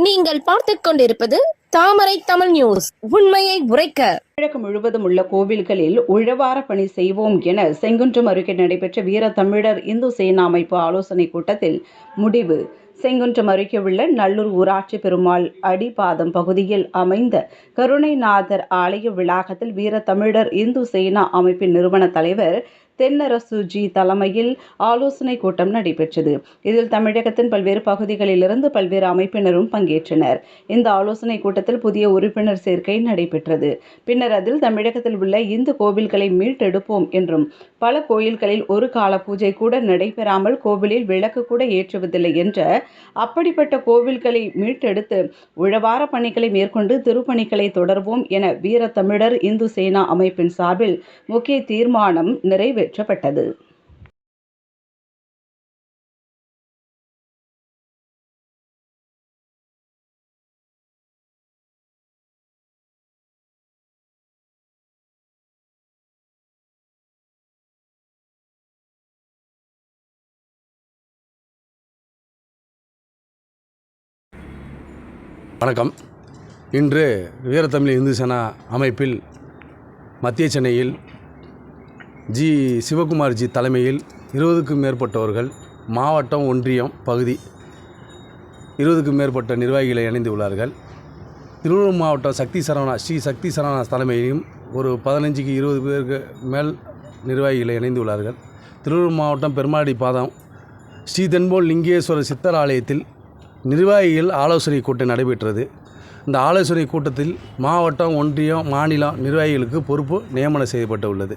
பார்த்துக் கொண்டிருப்பது தாமரை தமிழ் நியூஸ். உண்மையை உரைக்க. தமிழகம் முழுவதும் உள்ள கோவில்களில் உழவார பணி செய்வோம் என செங்குன்றம் அருகே நடைபெற்ற வீர தமிழர் இந்து சேனா அமைப்பு ஆலோசனை கூட்டத்தில் முடிவு. செங்குன்றம் அருகே உள்ள நல்லூர் ஊராட்சி பெருமாள் அடிபாதம் பகுதியில் அமைந்த கருணைநாதர் ஆலய வளாகத்தில் வீர தமிழர் இந்து சேனா அமைப்பின் நிறுவன தலைவர் தென்னரசுஜி தலைமையில் ஆலோசனை கூட்டம் நடைபெற்றது. இதில் தமிழகத்தின் பல்வேறு பகுதிகளிலிருந்து பல்வேறு அமைப்பினரும் பங்கேற்றனர். இந்த ஆலோசனை கூட்டத்தில் புதிய உறுப்பினர் சேர்க்கை நடைபெற்றது. பின்னர் அதில் தமிழகத்தில் உள்ள இந்து கோவில்களை மீட்டெடுப்போம் என்றும் பல கோயில்களில் ஒரு கால பூஜை கூட நடைபெறாமல் கோவிலில் விளக்கு கூட ஏற்றுவதில்லை என்ற அப்படிப்பட்ட கோவில்களை மீட்டெடுத்து உழவார பணிகளை மேற்கொண்டு திருப்பணிகளை தொடர்வோம் என வீர தமிழர் இந்து சேனா அமைப்பின் சார்பில் முக்கிய தீர்மானம் நிறைவேற்றப்பட்டது வணக்கம். இன்று வீரத்தமிழ் இந்து சேனா அமைப்பில் மத்திய சென்னையில் ஜி. சிவகுமார் ஜி தலைமையில் இருபதுக்கும் மேற்பட்டவர்கள் மாவட்டம் ஒன்றியம் பகுதி இருபதுக்கும் மேற்பட்ட நிர்வாகிகளை இணைந்துள்ளார்கள் திருவள்ளூர் மாவட்டம் சக்தி சரவணா ஸ்ரீ சக்தி சரவணா தலைமையிலும் ஒரு பதினஞ்சுக்கு இருபது பேருக்கு மேல் நிர்வாகிகளை இணைந்துள்ளார்கள் திருவள்ளூர் மாவட்டம் பெருமாடி பாதம் ஸ்ரீ தென்போல் லிங்கேஸ்வரர் சித்தர் ஆலயத்தில் நிர்வாகிகள் ஆலோசனை கூட்டம் நடைபெற்றது. இந்த ஆலோசனை கூட்டத்தில் மாவட்டம் ஒன்றியம் மாநிலம் நிர்வாகிகளுக்கு பொறுப்பு நியமனம் செய்யப்பட்டு உள்ளது